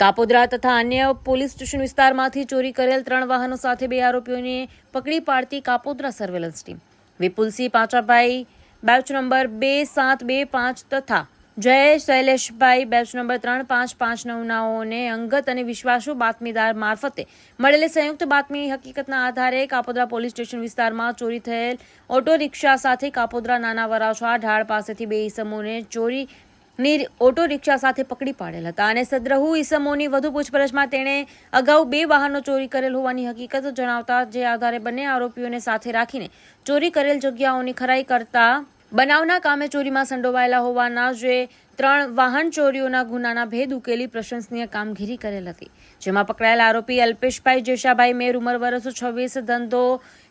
કાપોદ્રા તથા અન્ય police station વિસ્તારમાંથી ચોરી કરેલ ત્રણ વાહનો સાથે બે આરોપીઓને પકડી પાડતી Kapodra surveillance team. Vipulsinh Panchabhai batch number બે સાત બે પાંચ તથા જય શૈલેષભાઈ, બેચ નંબર ત્રણ પાંચ પાંચ નવનાઓને અંગત અને વિશ્વાસુ બાતમીદાર મારફતે મળેલી સંયુક્ત બાતમી હકીકતના આધારે કાપોદ્રા પોલીસ સ્ટેશન વિસ્તારમાં ચોરી થયેલ ઓટો રિક્ષા સાથે કાપોદ્રા નાના વરાછા ઢાળ પાસેથી બે ઈસમોને ચોરી ની ઓટો રિક્ષા સાથે પકડી પાડેલ હતા અને સદ્રહુ ઈસમોની વધુ પૂછપરછમાં તેણે અગાઉ બે વાહનો ચોરી કરેલ હોવાની હકીકત જણાવતા જે આધારે બંને આરોપીઓને સાથે રાખીને ચોરી કરેલ જગ્યાઓની ખરાઈ કરતા બનાવના કામે ચોરીમાં સંડોવાયેલા હોવાના જે ત્રણ વાહન ચોરીઓના ગુનાના ભેદ ઉકેલી પ્રશંસનીય કામગીરી કરેલ હતી, જેમાં પકડાયેલા આરોપી અલ્પેશભાઈ જેશાભાઈ મેર, ઉંમર વર્ષ છવ્વીસ, ધંધો,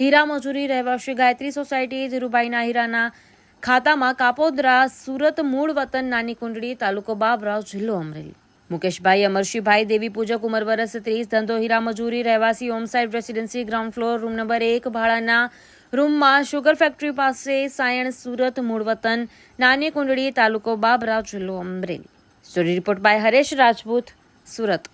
હીરા મજૂરી, રહેવાસી ગાયત્રી સોસાયટી ધીરુભાઈના હીરાના ખાતામાં કાપોદરા, સુરત મૂળ વતન નાની કુંડળી તાલુકો બાબરાવ જિલ્લો અમરેલી. મુકેશભાઈ અમરશીભાઈ દેવી પૂજક ઉંમર વર્ષ ત્રીસ ધંધો હીરા મજૂરી, રહેવાસી ઓમસાઇડ residency ground floor room number એક, ભાડાના રૂમમાં શુગર ફેક્ટરી પાસે સાયણ, સુરત મૂળ વતન નાની કુંડળી તાલુકો બાબરાવ જિલ્લો Amreli. Story report by Haresh Rajput, Surat.